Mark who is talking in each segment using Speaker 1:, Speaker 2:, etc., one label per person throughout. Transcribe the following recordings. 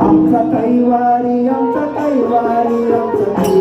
Speaker 1: आमचा काही आमचा काही आमचा काही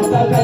Speaker 2: I'm